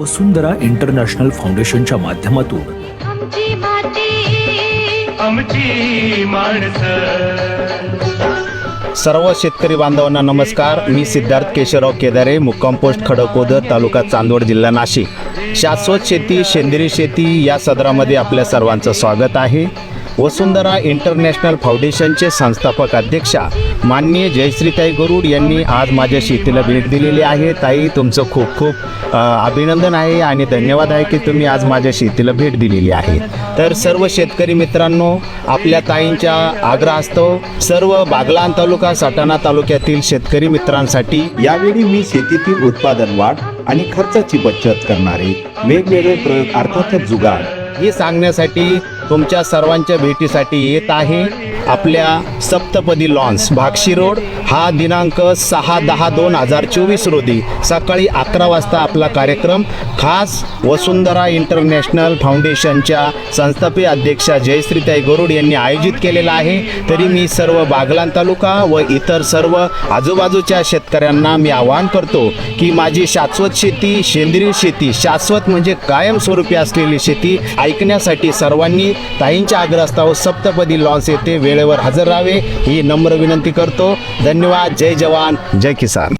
वसुंधरा international फाउंडेशनच्या माध्यमातून. सर्व शेतकरी बांधवांना नमस्कार. मी सिद्धार्थ केशवराव केदारे मुक्काम पोस्ट खडकोदर तालुका चांदवड जिल्हा नाशिक. शाश्वत शेती सेंद्रिय शेती या सदरामध्ये आपल्या सर्वांचं स्वागत आहे. वसुंधरा इंटरनॅशनल फाउंडेशनचे संस्थापक अध्यक्षा माननीय जयश्रीताई गरुड यांनी आज माझ्या शेतीला भेट दिलेली आहे. ताई तुमचं खूप खूप अभिनंदन आहे आणि धन्यवाद आहे की तुम्ही आज माझ्या शेतीला भेट दिलेली आहे. तर सर्व शेतकरी मित्रांनो आपल्या ताईंच्या आग्रहास्तव सर्व बागलाण तालुका सटाणा तालुक्यातील शेतकरी मित्रांसाठी यावेळी मी शेतीतील उत्पादन वाढ आणि खर्चाची बचत करणारे वेगवेगळे प्रयोग अर्थातच जुगाड हे सांगण्यासाठी तुमच्या सर्वांच्या भेटीसाठी येत आहे. आपल्या सप्तपदी लॉन्स भागशी रोड हा दिनांक सहा दहा दोन हजार चोवीस रोजी सकाळी अकरा वाजता आपला कार्यक्रम खास वसुंधरा इंटरनॅशनल फाउंडेशनच्या संस्थापी अध्यक्षा जयश्रीताई गरुड यांनी आयोजित केलेला आहे. तरी मी सर्व बागलाण तालुका व इतर सर्व आजूबाजूच्या शेतकऱ्यांना मी आवाहन करतो की माझी शाश्वत शेती सेंद्रिय शेती शाश्वत म्हणजे कायमस्वरूपी असलेली शेती ऐकण्यासाठी सर्वांनी ताईंच्या आग्रहास्तव सप्तपदी लॉन्स येथे वेळेवर हजर राहावे ही नम्र विनंती करतो. धन्यवाद. जय जवान जय किसान.